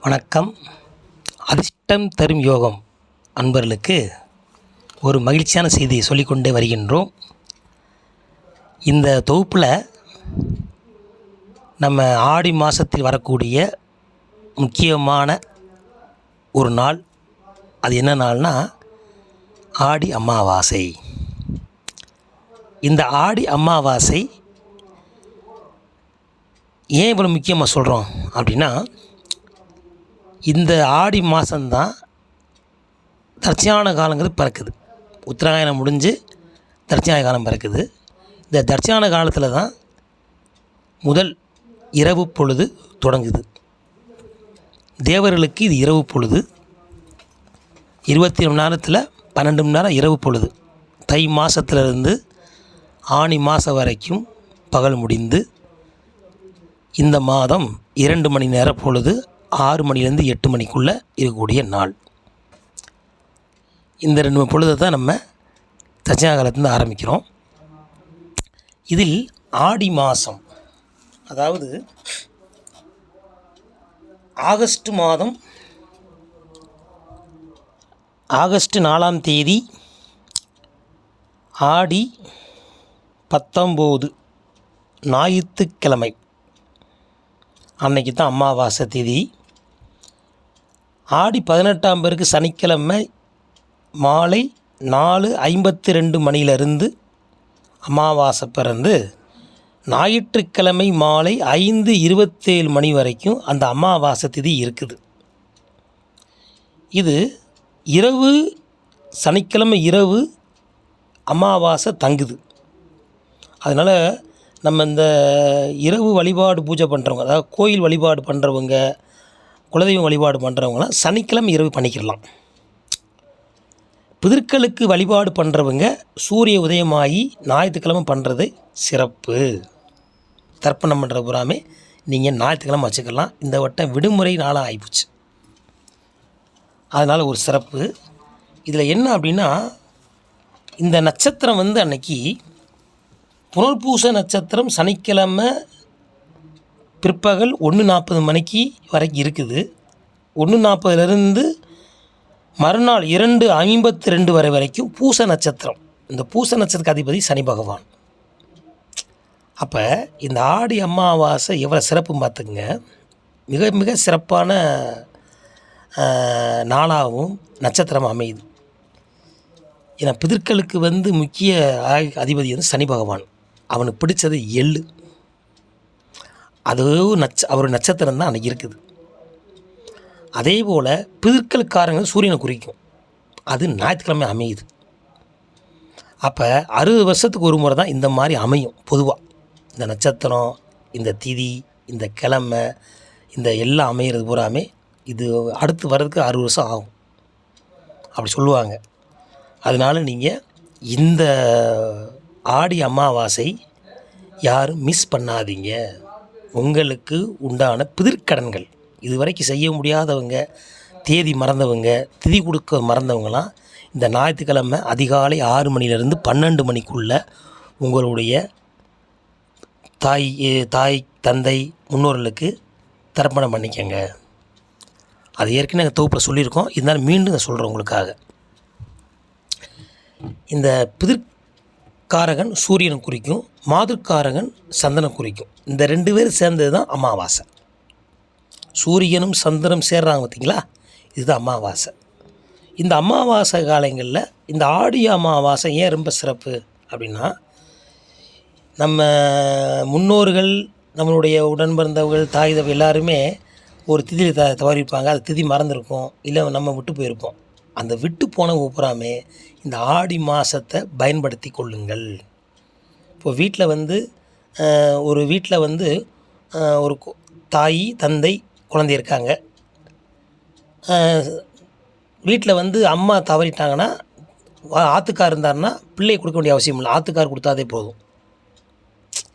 வணக்கம். அதிர்ஷ்டம் தரும் யோகம். அன்பர்களுக்கு ஒரு மகிழ்ச்சியான செய்தியை சொல்லிக்கொண்டே வருகின்றோம். இந்த தொகுப்பில் நம்ம ஆடி மாதத்தில் வரக்கூடிய முக்கியமான ஒரு நாள். அது என்ன நாள்னா ஆடி அமாவாசை. இந்த ஆடி அமாவாசை ஏன் இவ்வளோ முக்கியமாக சொல்கிறோம் அப்படின்னா இந்த ஆடி மாதம்தான் தர்ச்சியான காலங்கிறது பிறக்குது. உத்தராயணம் முடிஞ்சு தர்ச்சியான காலம் பிறக்குது. இந்த தர்ச்சியான காலத்தில் தான் முதல் இரவு பொழுது தொடங்குது. தேவர்களுக்கு இது இரவு பொழுது. இருபத்தி மணி நேரத்தில் பன்னெண்டு மணி நேரம் இரவு பொழுது. தை மாதத்துலேருந்து ஆணி மாதம் வரைக்கும் பகல் முடிந்து இந்த மாதம் இரண்டு மணி நேர பொழுது ஆறு மணிலேருந்து எட்டு மணிக்குள்ளே இருக்கக்கூடிய நாள். இந்த ரெண்டு பொழுதை தான் நம்ம தட்சிணா காலத்துலேருந்து ஆரம்பிக்கிறோம். இதில் ஆடி மாதம் அதாவது ஆகஸ்ட் மாதம் ஆகஸ்ட் நாலாம் தேதி ஆடி பத்தொம்போது ஞாயிற்றுக்கிழமை. அன்னைக்கு தான் அமாவாசை திதி. ஆடி பதினெட்டாம் பேருக்கு சனிக்கிழமை மாலை நாலு ஐம்பத்தி ரெண்டு மணியிலிருந்து அமாவாசை பிறந்து ஞாயிற்றுக்கிழமை மாலை ஐந்து இருபத்தேழு மணி வரைக்கும் அந்த அமாவாசை திதி இருக்குது. இது இரவு சனிக்கிழமை இரவு அமாவாசை தங்குது. அதனால் நம்ம இந்த இரவு வழிபாடு பூஜை பண்ணுறவங்க அதாவது கோயில் வழிபாடு பண்ணுறவங்க குலதெய்வம் வழிபாடு பண்ணுறவங்களாம் சனிக்கிழமை இரவு பண்ணிக்கிடலாம். பிதற்களுக்கு வழிபாடு பண்ணுறவங்க சூரிய உதயமாகி ஞாயிற்றுக்கிழமை பண்ணுறது சிறப்பு. தர்ப்பணம் பண்ணுற பூராமே நீங்கள் ஞாயிற்றுக்கிழமை வச்சுக்கலாம். இந்த வட்டம் விடுமுறை நாளாக ஆகிப்போச்சு அதனால் ஒரு சிறப்பு. இதில் என்ன அப்படின்னா இந்த நட்சத்திரம் வந்து அன்னைக்கு புனர்பூச நட்சத்திரம் சனிக்கிழமை பிற்பகல் ஒன்று நாற்பது மணிக்கு வரைக்கும் இருக்குது. ஒன்று நாற்பதுலேருந்து மறுநாள் இரண்டு ஐம்பத்தி ரெண்டு வரை வரைக்கும் பூச நட்சத்திரம். இந்த பூச நட்சத்திரக்கு அதிபதி சனி பகவான். அப்போ இந்த ஆடி அமாவாசை எவ்வளோ சிறப்பு பார்த்துங்க மிக மிக சிறப்பான நாளாகவும் நட்சத்திரம் அமையுது. ஏன்னா பிதற்களுக்கு வந்து முக்கிய அதிபதி வந்து சனி பகவான். அவனுக்கு பிடிச்சது எள்ளு. அது நட்ச அவர் நட்சத்திரம் தான் அன்றைக்கி இருக்குது. அதே போல் பிதர்களுக்காரங்க சூரியனை குறிக்கும். அது ஞாயிற்றுக்கிழமை அமையுது. அப்போ அறுபது வருஷத்துக்கு ஒரு முறை தான் இந்த மாதிரி அமையும் பொதுவாக இந்த நட்சத்திரம் இந்த திதி இந்த கிழமை இந்த எல்லாம் அமையிறது பூராமே இது அடுத்து வர்றதுக்கு அறுபது வருஷம் ஆகும். அப்படி சொல்லுவாங்க. அதனால் நீங்கள் இந்த ஆடி அமாவாசை யாரும் மிஸ் பண்ணாதீங்க. உங்களுக்கு உண்டான பிதிர்க்கடன்கள். இதுவரைக்கும் செய்ய முடியாதவங்க தேதி மறந்தவங்க திதி கொடுக்க மறந்தவங்களாம் இந்த ஞாயிற்றுக்கிழமை அதிகாலை ஆறு மணிலேருந்து பன்னெண்டு மணிக்குள்ளே உங்களுடைய தாய் தாய் தந்தை முன்னோர்களுக்கு தர்ப்பணம் பண்ணிக்கங்க. அது ஏற்கனவே தொகுப்பில் சொல்லியிருக்கோம். இருந்தாலும் மீண்டும் நான் சொல்கிறேன் உங்களுக்காக. இந்த பிதிர் காரகன் சூரியனை குறிக்கும் மாதுர்காரகன் சந்தனம் குறிக்கும். இந்த ரெண்டு பேரும் சேர்ந்தது தான் அமாவாசை. சூரியனும் சந்திரனும் சேர்றாங்க பார்த்தீங்களா இதுதான் அமாவாசை. இந்த அமாவாசை காலங்களில் இந்த ஆடி அமாவாசை ஏன் ரொம்ப சிறப்பு அப்படின்னா நம்ம முன்னோர்கள் நம்மளுடைய உடன் பிறந்தவர்கள் தாய் தவ எல்லாருமே ஒரு திதியில் த தவறியிருப்பாங்க. அது திதி மறந்துருக்கும். இல்லை நம்ம விட்டு போயிருப்போம். அந்த விட்டு போன பூராமே இந்த ஆடி மாதத்தை பயன்படுத்தி கொள்ளுங்கள். இப்போ வீட்டில் வந்து ஒரு வீட்டில் வந்து ஒரு தாய் தந்தை குழந்தை இருக்காங்க. வீட்டில் வந்து அம்மா தவறிட்டாங்கன்னா ஆத்துக்கார் இருந்தாருன்னா பிள்ளை கொடுக்க வேண்டிய அவசியம் இல்லை. ஆத்துக்கார் கொடுத்தாதே போதும்.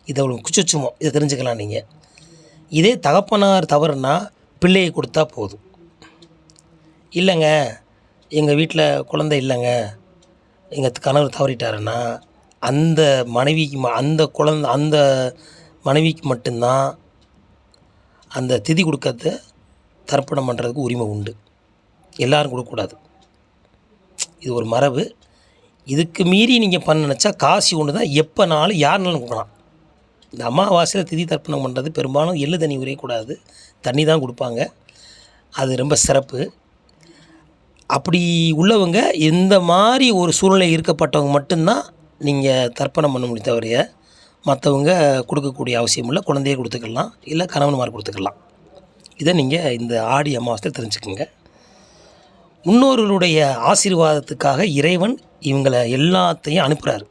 இதை உங்களுக்கு குச்சுச்சுமோ இதை தெரிஞ்சுக்கலாம் நீங்கள் இதே தகப்பனார் தவறுனா பிள்ளையை கொடுத்தா போதும். இல்லைங்க எங்கள் வீட்டில் குழந்தை இல்லைங்க. எங்கள் கணவர் தவறிட்டாருன்னா அந்த மனைவிக்கு ம- அந்த குழந்த அந்த மனைவிக்கு மட்டும்தான் அந்த திதி கொடுக்கறத தர்ப்பணம் பண்ணுறதுக்கு உரிமை உண்டு. எல்லோரும் கொடுக்கக்கூடாது. இது ஒரு மரபு. இதுக்கு மீறி நீங்கள் பண்ண நினச்சா காசி ஒன்று தான் எப்போனாலும் யாருனாலும் கொடுக்கலாம். இந்த அமாவாசையில் திதி தர்ப்பணம் பண்ணுறது பெரும்பாலும் எள்ளு தண்ணி உரையக்கூடாது. தண்ணி தான் கொடுப்பாங்க. அது ரொம்ப சிறப்பு. அப்படி உள்ளவங்க இந்த மாதிரி ஒரு சூழ்நிலை இருக்கப்பட்டவங்க மட்டும்தான் நீங்கள் தர்ப்பணம் பண்ண முடியும் தவிர மற்றவங்க கொடுக்கக்கூடிய அவசியம் இல்லை குழந்தைய கொடுத்துக்கலாம் இல்லை கணவன்மார் கொடுத்துக்கலாம். இதை நீங்கள் இந்த ஆடி அமாவாசையில் தெரிஞ்சுக்கோங்க. முன்னோர்களுடைய ஆசீர்வாதத்துக்காக இறைவன் இவங்களை எல்லாத்தையும் அனுப்புகிறாரு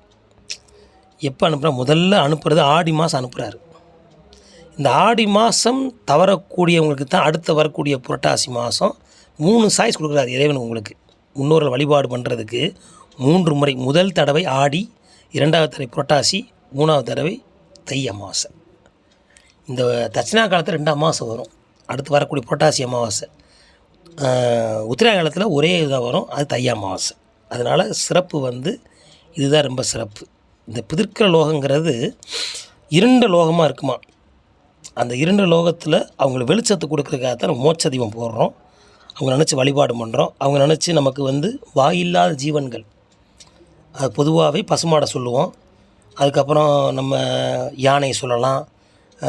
எப்போ அனுப்புகிறா முதல்ல அனுப்புகிறது ஆடி மாதம் அனுப்புகிறாரு இந்த ஆடி மாதம் தவறக்கூடியவங்களுக்கு தான் அடுத்து வரக்கூடிய புரட்டாசி மாதம் மூணு சாய்ஸ் கொடுக்குறாரு இறைவன் உங்களுக்கு. முன்னோர்கள் வழிபாடு பண்ணுறதுக்கு மூன்று முறை முதல் தடவை ஆடி இரண்டாவது தடவை புரட்டாசி மூணாவது தடவை தை அமாவாசை. இந்த தட்சிணா காலத்தில் ரெண்டு அமாவாசை வரும். அடுத்து வரக்கூடிய புரட்டாசி அமாவாசை. உத்திரா காலத்தில் ஒரே இதாக வரும் அது தை அமாவாசை. அதனால் சிறப்பு வந்து இதுதான் ரொம்ப சிறப்பு. இந்த பிதிர்க்கிற லோகங்கிறது இருண்ட லோகமாக இருக்குமா? அந்த இருண்ட லோகத்தில் அவங்களுக்கு வெளிச்சத்தை கொடுக்குறதுக்காக தான் மோட்ச தீபம் போடுறோம். அவங்க நினச்சி வழிபாடு பண்ணுறோம் அவங்க நினச்சி நமக்கு வந்து வாயில்லாத ஜீவன்கள். அது பொதுவாகவே பசுமாடை சொல்லுவோம். அதுக்கப்புறம் நம்ம யானை சொல்லலாம். க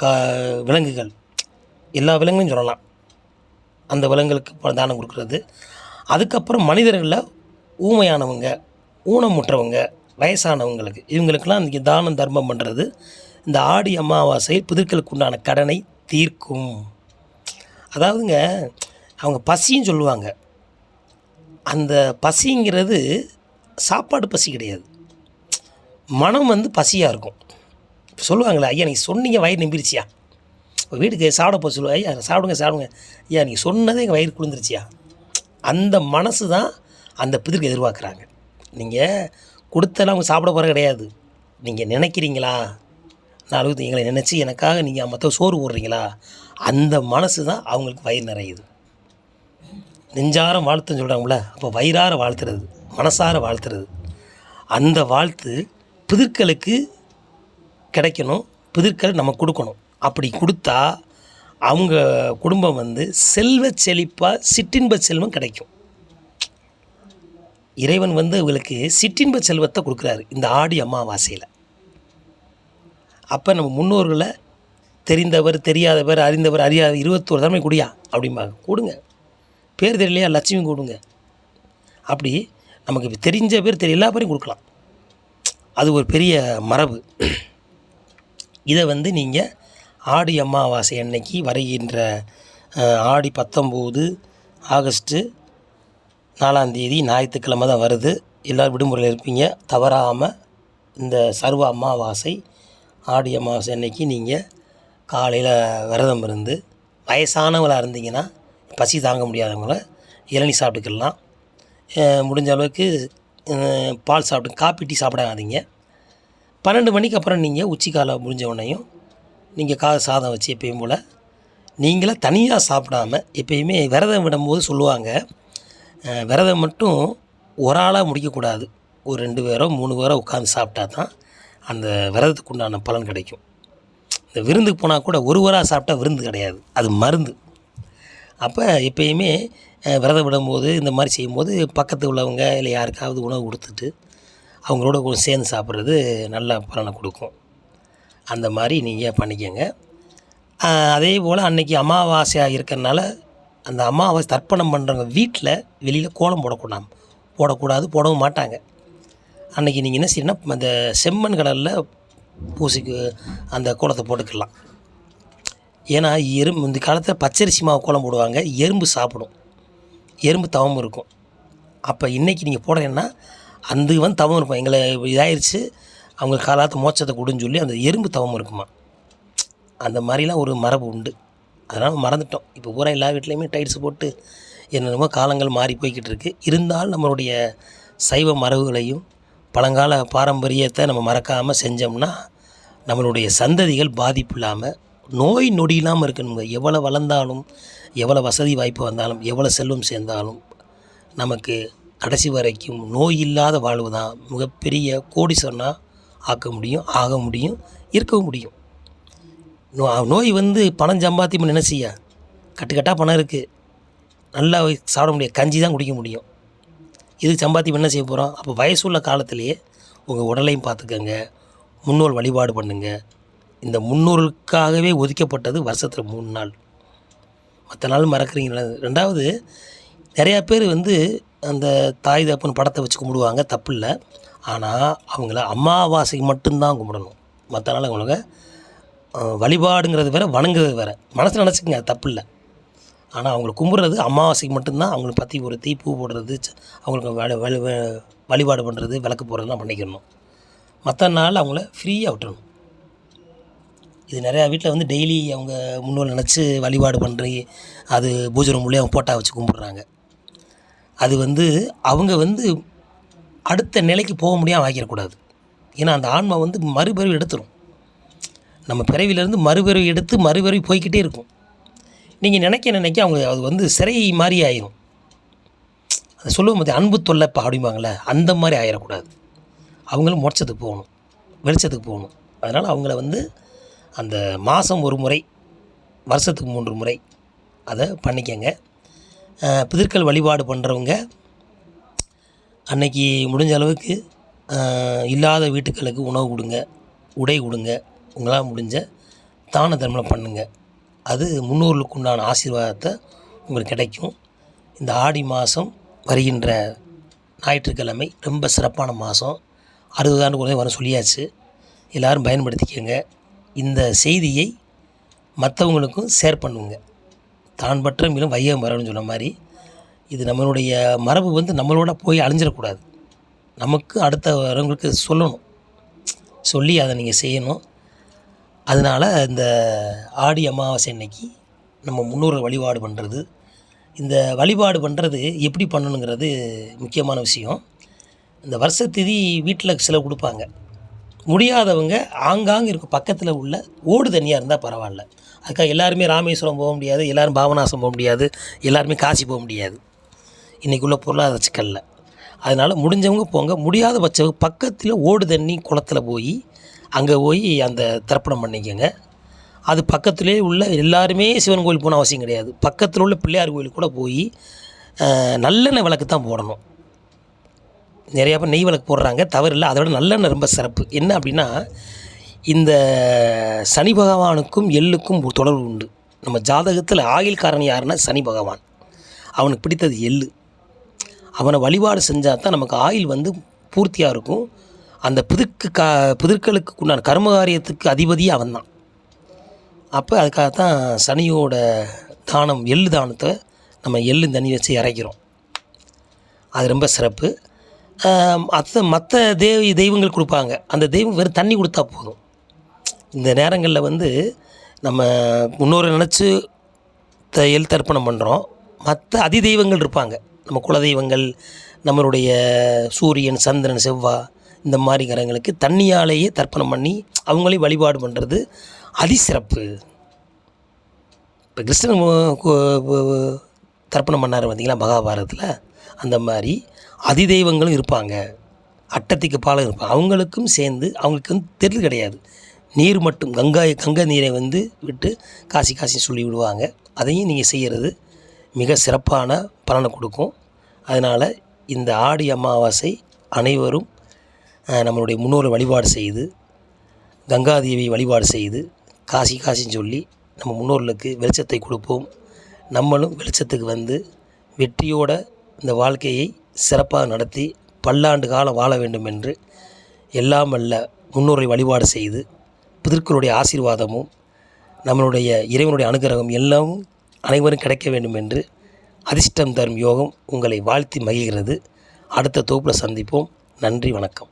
கா விலங்குகள். எல்லா விலங்குகளும் சொல்லலாம். அந்த விலங்குகளுக்கு தானம் கொடுக்குறது. அதுக்கப்புறம் மனிதர்களில் ஊமையானவங்க ஊனமுற்றவங்க வயசானவங்களுக்கு இவங்களுக்கெல்லாம் இன்றைக்கி தானம் தர்மம் பண்ணுறது இந்த ஆடி அமாவாசை புதிர்களுக்கு உண்டான கடனை தீர்க்கும். அதாவதுங்க அவங்க பசின்னு சொல்லுவாங்க. அந்த பசிங்கிறது சாப்பாடு பசி கிடையாது. மனம் வந்து பசியாக இருக்கும். இப்போ சொல்லுவாங்களே ஐயா நீங்கள் சொன்னீங்க வயிறு நம்பிருச்சியா? வீட்டுக்கு சாப்பிட போக சொல்லுவா ஐயா சாப்பிடுங்க சாப்பிடுங்க. ஐயா நீங்கள் சொன்னதே எங்கள் வயிறு குளிர்ந்துருச்சியா? அந்த மனசு தான் அந்த பிதிர்க்கு எதிர்பார்க்குறாங்க. நீங்கள் கொடுத்தெல்லாம் அவங்க சாப்பிட போகிற கிடையாது. நீங்கள் நினைக்கிறீங்களா? நாளைக்கு எங்களை நினச்சி எனக்காக நீங்கள் மற்ற சோறு போடுறீங்களா? அந்த மனசு தான் அவங்களுக்கு வயிறு நிறையுது. நெஞ்சார வாழ்த்துன்னு சொல்கிறாங்கள அப்போ வயிறார வாழ்த்துறது மனசார வாழ்த்துறது. அந்த வாழ்த்து பிதிர்களுக்கு கிடைக்கணும் பிதிர்களை நம்ம கொடுக்கணும். அப்படி கொடுத்தா அவங்க குடும்பம் வந்து செல்வ செழிப்பாக சிற்றின்ப செல்வம் கிடைக்கும். இறைவன் வந்து அவங்களுக்கு சிற்றின்ப செல்வத்தை கொடுக்குறாரு இந்த ஆடி அமாவாசையில். அப்போ நம்ம முன்னோர்களை தெரிந்தவர் தெரியாதவர் அறிந்தவர் அறியாத இருபத்தோரு தலைமை குடியா? அப்படிம்பாங்க. கொடுங்க. பேர் தெரியலையா லட்சுமி கொடுங்க. அப்படி நமக்கு தெரிஞ்ச பேர் தெரிய எல்லா பேரையும் கொடுக்கலாம். அது ஒரு பெரிய மரபு. இதை வந்து நீங்கள் ஆடி அமாவாசை அன்னைக்கு வருகின்ற ஆடி பத்தொம்போது ஆகஸ்ட்டு நாலாந்தேதி ஞாயிற்றுக்கிழமை தான் வருது. எல்லோரும் விடுமுறையில் இருப்பீங்க. தவறாமல் இந்த சர்வ அமாவாசை ஆடி அமாவாசை அன்னைக்கு நீங்கள் காலையில் விரதம் இருந்து வயசானவங்களாக இருந்தீங்கன்னா பசி தாங்க முடியாதவங்கள இளநீ சாப்பிட்டுக்கலாம் முடிஞ்ச அளவுக்கு பால் சாப்பிட்டு காப்பி டீ சாப்பிடாதீங்க. பன்னெண்டு மணிக்கு அப்புறம் நீங்கள் உச்சிக்கால முடிஞ்ச உடனேயும் நீங்கள் கா சாதம் வச்சு எப்பயும் போல் நீங்களே தனியாக சாப்பிடாம எப்பயுமே விரதம் விடும்போது சொல்லுவாங்க விரதம் மட்டும் ஒரு ஆளாக முடிக்கக்கூடாது. ஒரு ரெண்டு பேரோ மூணு பேரோ உட்காந்து சாப்பிட்டா தான் அந்த விரதத்துக்கு உண்டான பலன் கிடைக்கும். இந்த விருந்துக்கு போனால் கூட ஒருவராக சாப்பிட்டா விருந்து கிடையாது. அது மருந்து. அப்போ எப்பயுமே விரதம் விடும்போது இந்த மாதிரி செய்யும்போது பக்கத்து உள்ளவங்க இல்லை யாருக்காவது உணவு கொடுத்துட்டு அவங்களோட கொஞ்சம் சேர்ந்து சாப்பிட்றது நல்ல பலனை கொடுக்கும். அந்த மாதிரி நீங்கள் பண்ணிக்கோங்க. அதே போல் அன்றைக்கி அமாவாசையாக இருக்கிறனால அந்த அமாவாசை தர்ப்பணம் பண்ணுறவங்க வீட்டில் வெளியில் கோலம் போடக்கூடாது போடக்கூடாது போடவும் மாட்டாங்க. அன்றைக்கி நீங்கள் என்ன செய்யணும்னா அந்த செம்மண் கடலில் பூசிக்கு அந்த கோலத்தை போட்டுக்கலாம். ஏன்னா எறும்பு இந்த காலத்தில் பச்சரிசி மாவு கோலம் போடுவாங்க. எறும்பு சாப்பிடும். எறும்பு தவம் இருக்கும். அப்போ இன்றைக்கி நீங்கள் போடுறீங்கன்னா அந்த வந்து தவம் இருக்கும். எங்களை இதாயிருச்சு. அவங்க காலாத்து மோச்சத்தை கொடுன்னு சொல்லி அந்த எறும்பு தவம் இருக்குமா? அந்த மாதிரிலாம் ஒரு மரபு உண்டு. அதனால் மறந்துட்டோம். இப்போ பூரா எல்லா வீட்லேயுமே டைல்ஸ் போட்டு என்னென்னமோ காலங்கள் மாறி போய்கிட்டு இருக்குது இருந்தாலும் நம்மளுடைய சைவ மரபுகளையும் பழங்கால பாரம்பரியத்தை நம்ம மறக்காமல் செஞ்சோம்னா நம்மளுடைய சந்ததிகள் பாதிப்பு இல்லாமல் நோய் நொடி இல்லாமல் இருக்கணுங்க. எவ்வளோ வளர்ந்தாலும் எவ்வளோ வசதி வாய்ப்பு வந்தாலும் எவ்வளோ செல்வம் சேர்ந்தாலும் நமக்கு கடைசி வரைக்கும் நோய் இல்லாத வாழ்வு தான் மிகப்பெரிய கோடி சொன்னால் ஆக்க முடியும் ஆக முடியும் இருக்கவும் முடியும். நோ நோய் வந்து பணம் சம்பாத்தியம் நினைச்சிய செய்ய? கட்டுக்கட்டாக பணம் இருக்குது நல்லா சாப்பிட முடியாது கஞ்சி தான் குடிக்க முடியும். இதுக்கு சம்பாத்தியம் என்ன செய்ய போகிறோம் அப்போ வயசுள்ள காலத்திலேயே உங்கள் உடலையும் பார்த்துக்கங்க. முன்னோர் வழிபாடு பண்ணுங்கள் இந்த முன்னோர்களுக்காகவே ஒதுக்கப்பட்டது வருஷத்தில் மூணு நாள். மற்ற நாள் மறக்கிறீங்களா? ரெண்டாவது நிறையா பேர் வந்து அந்த தாய் தப்புன்னு படத்தை வச்சு கும்பிடுவாங்க தப்பு இல்லை. ஆனால் அவங்கள அமாவாசைக்கு மட்டும்தான் கும்பிடணும். மற்ற நாள் அவங்களுக்கு வழிபாடுங்கிறது வேற வணங்குறது வேற. மனசில் நினச்சிக்கங்க தப்பு இல்லை. ஆனால் அவங்கள கும்பிட்றது அமாவாசைக்கு மட்டும்தான். அவங்கள பற்றி ஒரு தீ பூ போடுறது அவங்களுக்கு வழி வழிபாடு பண்ணுறது விளக்கு போடுறதுலாம் பண்ணிக்கணும். மற்ற நாள் அவங்கள ஃப்ரீயாக விட்டுறணும். இது நிறையா வீட்டில் வந்து டெய்லி அவங்க முன்னோர் நினச்சி வழிபாடு பண்ணி அது பூஜை ரூம்லேயே அவங்க போட்டா வச்சு கும்பிட்றாங்க. அது வந்து அவங்க வந்து அடுத்த நிலைக்கு போக முடியாமல் ஆகிடக்கூடாது ஏன்னா அந்த ஆன்மா வந்து மறுபிறவி எடுத்துரும். நம்ம பிறவியிலேருந்து மறுபிறவி எடுத்து மறுபிறவி போய்க்கிட்டே இருக்கும். நீங்கள் நினைக்க நினைக்க அவங்க அது வந்து சிறை மாதிரி ஆயிரும். அதை சொல்லுவோம் பார்த்தி அன்பு தொல்லைப்பா அப்படிம்பாங்களே அந்த மாதிரி ஆயிடக்கூடாது அவங்களும் மோட்சத்துக்கு போகணும் வெளிச்சத்துக்கு போகணும். அதனால் அவங்கள வந்து அந்த மாதம் ஒரு முறை வருஷத்துக்கு மூன்று முறை அதை பண்ணிக்கங்க. அஹ், வழிபாடு பண்ணுறவங்க அன்னைக்கு முடிஞ்ச அளவுக்கு இல்லாத வீட்டுக்களுக்கு உணவு கொடுங்க உடை கொடுங்க உங்களால் முடிஞ்ச தான தர்மம் பண்ணுங்க. அது முன்னோர்களுக்கு உண்டான ஆசீர்வாதத்தை உங்களுக்கு கிடைக்கும். இந்த ஆடி மாதம் வருகின்ற ஞாயிற்றுக்கிழமை ரொம்ப சிறப்பான மாதம். அறுபது ஆண்டு கூட வர சொல்லியாச்சு. எல்லோரும் பயன்படுத்திக்கங்க. இந்த செய்தியை மற்றவங்களுக்கும் ஷேர் பண்ணுவோங்க தான் பற்ற மேலும் வையம் வரணும்னு சொன்ன மாதிரி இது நம்மளுடைய மரபு வந்து நம்மளோட போய் அழிஞ்சிடக்கூடாது. நமக்கு அடுத்த வரவங்களுக்கு சொல்லணும். சொல்லி அதை நீங்கள் செய்யணும். அதனால் இந்த ஆடி அமாவாசை அன்னைக்கு நம்ம முன்னோர்கள் வழிபாடு பண்ணுறது இந்த வழிபாடு பண்ணுறது எப்படி பண்ணணுங்கிறது முக்கியமான விஷயம். இந்த வருஷத்திதி வீட்டில் சில கொடுப்பாங்க. முடியாதவங்க ஆங்காங்கே இருக்க பக்கத்தில் உள்ள ஓடு தண்ணியாக இருந்தால் பரவாயில்ல. அதுக்காக எல்லாருமே ராமேஸ்வரம் போக முடியாது எல்லோரும் பாபநாசம் போக முடியாது எல்லாருமே காசி போக முடியாது. இன்றைக்கி உள்ள பொருளாதார சிக்கலில். அதனால் முடிஞ்சவங்க போங்க முடியாத பட்சம் பக்கத்தில் ஓடு தண்ணி குளத்தில் போய் அங்கே போய் அந்த தர்ப்பணம் பண்ணிக்கோங்க. அது பக்கத்துலேயே உள்ள எல்லாருமே சிவன் கோயில் போன அவசியம் கிடையாது. பக்கத்தில் உள்ள பிள்ளையார் கோயிலுக்கு கூட போய் நல்லெண்ணெய் விளக்கு தான் போடணும். நிறையா பேர் நெய் விளக்கு போடுறாங்க. தவறு இல்லை. அதோட நல்லெண்ணெய் ரொம்ப சிறப்பு. என்ன அப்படின்னா இந்த சனி பகவானுக்கும் எள்ளுக்கும் ஒரு தொடர்பு உண்டு. நம்ம ஜாதகத்தில் ஆயுள்காரன் யாருன்னா சனி பகவான். அவனுக்கு பிடித்தது எள்ளு. அவனை வழிபாடு செஞ்சால் தான் நமக்கு ஆயில் வந்து பூர்த்தியாக இருக்கும். அந்த புதுக்கு கா புதிர்களுக்கு உண்டான கர்மகாரியத்துக்கு அதிபதியே அவன் தான் அப்போ அதுக்காக தான் சனியோட தானம் எள்ளு தானத்தை நம்ம எள்ளு தண்ணி வச்சு இறைக்கிறோம். அது ரொம்ப சிறப்பு. மற்ற மற்ற தேவி தெய்வங்கள் கொடுப்பாங்க. அந்த தெய்வம் வெறும் தண்ணி கொடுத்தா போதும். இந்த நேரங்களில் வந்து நம்ம முன்னோரை நினச்சி த எல் தர்ப்பணம் பண்ணுறோம் மற்ற அதி தெய்வங்கள் இருப்பாங்க. நம்ம குலதெய்வங்கள் நம்மளுடைய சூரியன் சந்திரன் செவ்வாய் இந்த மாதிரி கிரகங்களுக்கு தண்ணியாலேயே தர்ப்பணம் பண்ணி அவங்களையும் வழிபாடு பண்ணுறது அதிசிறப்பு இப்போ கிருஷ்ணன் தர்ப்பணம் பண்ணார் பார்த்தீங்களா மகாபாரதத்தில்? அந்த மாதிரி அதிதெய்வங்களும் இருப்பாங்க. அட்டத்திக்கு பாலம் இருப்பாங்க அவங்களுக்கும் சேர்ந்து அவங்களுக்கு வந்து தெரியல் கிடையாது. நீர் மட்டும் கங்கா கங்கை நீரை வந்து விட்டு காசி காசி சொல்லி விடுவாங்க. அதையும் நீங்கள் செய்கிறது மிக சிறப்பான பலனை கொடுக்கும். அதனால் இந்த ஆடி அமாவாசை அனைவரும் நம்மளுடைய முன்னோரை வழிபாடு செய்து கங்காதேவி வழிபாடு செய்து காசி காசின்னு சொல்லி நம்ம முன்னோர்களுக்கு வெளிச்சத்தை கொடுப்போம். நம்மளும் வெளிச்சத்துக்கு வந்து வெற்றியோட இந்த வாழ்க்கையை சிறப்பாக நடத்தி பல்லாண்டு காலம் வாழ வேண்டும் என்று எல்லாம் அல்ல முன்னோரை வழிபாடு செய்து பிதற்களுடைய ஆசீர்வாதமும் நம்மளுடைய இறைவனுடைய அனுகிரகம் எல்லாமும் அனைவரும் கிடைக்க வேண்டும் என்று அதிர்ஷ்டம் தரும் யோகம் உங்களை வாழ்த்தி மகிழ்கிறது. அடுத்த தொகுப்பில் சந்திப்போம். நன்றி வணக்கம்.